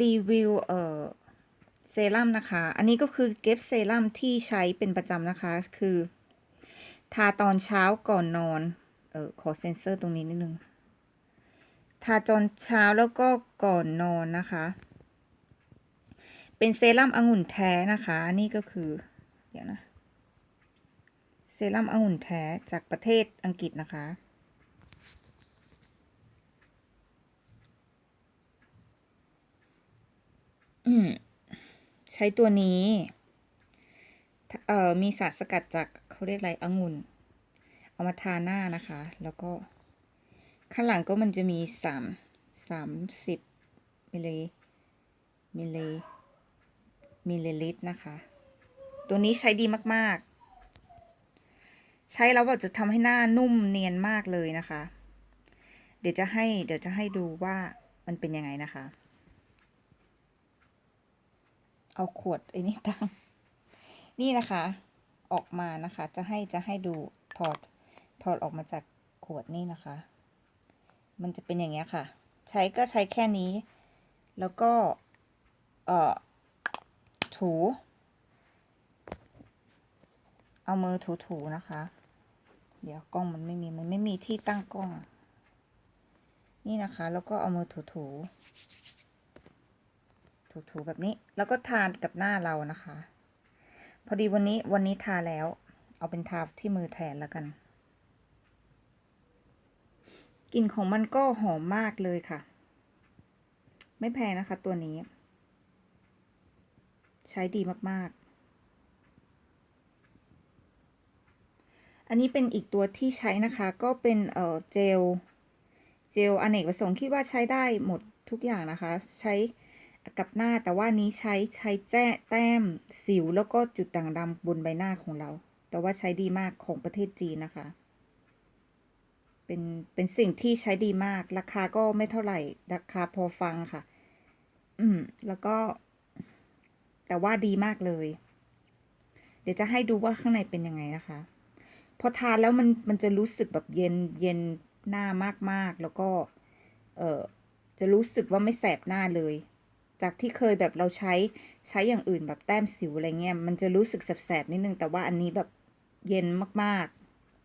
รีวิวเอ่อเซรั่มนะคะ อันนี้ก็คือเก็บเซรั่มที่ใช้เป็นประจำนะคะ คือ ทาตอนเช้าก่อนนอน เออขอเซ็นเซอร์ตรงนี้นิดนึง ทาตอนเช้าแล้วก็ก่อนนอนนะคะ เป็นเซรั่มองุ่นแท้นะคะ นี่ก็คือ เดี๋ยวนะ เซรั่มองุ่นแท้จากประเทศอังกฤษนะคะ อืม ใช้ตัวนี้ เอ่อ มีสารสกัดจากเขาเรียกอะไรองุ่น เอามาทาหน้านะคะ แล้วก็ ข้างหลังก็มันจะมีสามสามสิบมิลลิมิลลิมิลลิลิตรนะคะ ตัวนี้ใช้ดีมาก ๆ ใช้แล้วแบบจะทำให้หน้านุ่มเนียนมากเลยนะคะ เดี๋ยวจะให้ เดี๋ยวจะให้ดูว่ามันเป็นยังไงนะคะ เอาขวดไอ้นี่ตั้งนี่นะคะ ออกมานะคะ จะให้จะให้ดูถอดถอดออกมาจากขวดนี่นะคะ มันจะเป็นอย่างเงี้ยค่ะ ใช้ก็ใช้แค่นี้ แล้วก็ เอ่อ ถู เอามือถูๆนะคะ เดี๋ยวกล้องมันไม่มี มันไม่มีที่ตั้งกล้อง นี่นะคะ แล้วก็เอามือถูๆ ถูๆแบบนี้ แล้วก็ทานกับหน้าเรานะคะ พอดีวันนี้วันนี้ทาแล้ว เอาเป็นทาที่มือแทนแล้วกันกลิ่นของมันก็หอมมากเลยค่ะ ไม่แพงนะคะตัวนี้ ใช้ดีมากๆ อันนี้เป็นอีกตัวที่ใช้นะคะ ก็เป็นเอ่อเจล เจลอเนกประสงค์คิดว่าใช้ได้หมดทุกอย่างนะคะ ใช้ กับหน้าแต่ว่านี้ใช้ใช้แจ้แต้มสิวแล้วก็จุดด่างดำบนใบหน้าของเรา แต่ว่าใช้ดีมากของประเทศจีนนะคะ เป็นเป็นสิ่งที่ใช้ดีมาก ราคาก็ไม่เท่าไหร่ ราคาพอฟังค่ะ อืม แล้วก็ แต่ว่าดีมากเลย เดี๋ยวจะให้ดูว่าข้างในเป็นยังไงนะคะ พอทานแล้วมันมันจะรู้สึกแบบเย็นเย็นหน้ามากๆ แล้วก็ เออจะรู้สึกว่าไม่แสบหน้าเลย จากที่เคยแบบเราใช้ใช้อย่างอื่นแบบแต้มสิวอะไรเงี้ยมันจะรู้สึกแสบๆนิดนึง แต่ว่าอันนี้แบบเย็นมาก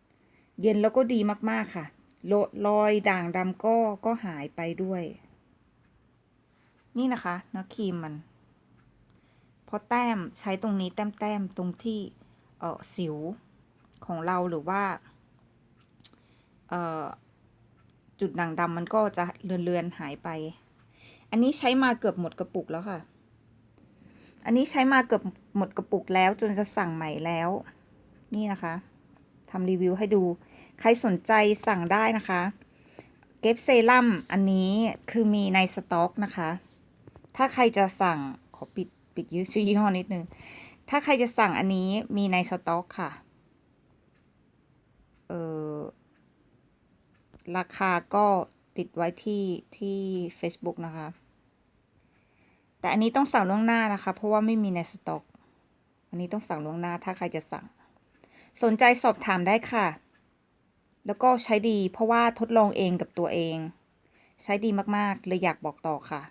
ๆ เย็นแล้วก็ดีมากๆค่ะโลรอยด่างดำก็ก็หายไปด้วย นี่นะคะเนื้อครีมมัน พอแต้มใช้ตรงนี้แต้มแต้มๆตรงที่เออสิวของเราหรือว่าเออจุดด่างดำมันก็จะเลือนๆหายไป อันนี้ใช้มาเกือบหมดกระปุกแล้วค่ะ อันนี้ใช้มาเกือบหมดกระปุกแล้วจนจะสั่งใหม่แล้ว นี่นะคะทำรีวิวให้ดู ใครสนใจสั่งได้นะคะ เก็บเซรั่มอันนี้คือมีในสต็อกนะคะ ถ้าใครจะสั่งขอปิดปิดยืดชื่อยี่ห้อนิดนึง ถ้าใครจะสั่งอันนี้มีในสต็อกค่ะ เออราคาก็ติดไว้ที่ที่ Facebook นะคะ แต่อันนี้ต้องสั่งล่วงหน้านะคะ เพราะว่าไม่มีในสต็อก อันนี้ต้องสั่งล่วงหน้าถ้าใครจะสั่ง สนใจสอบถามได้ค่ะ แล้วก็ใช้ดีเพราะว่าทดลองเองกับตัวเอง ใช้ดีมากๆเลยอยากบอกต่อค่ะ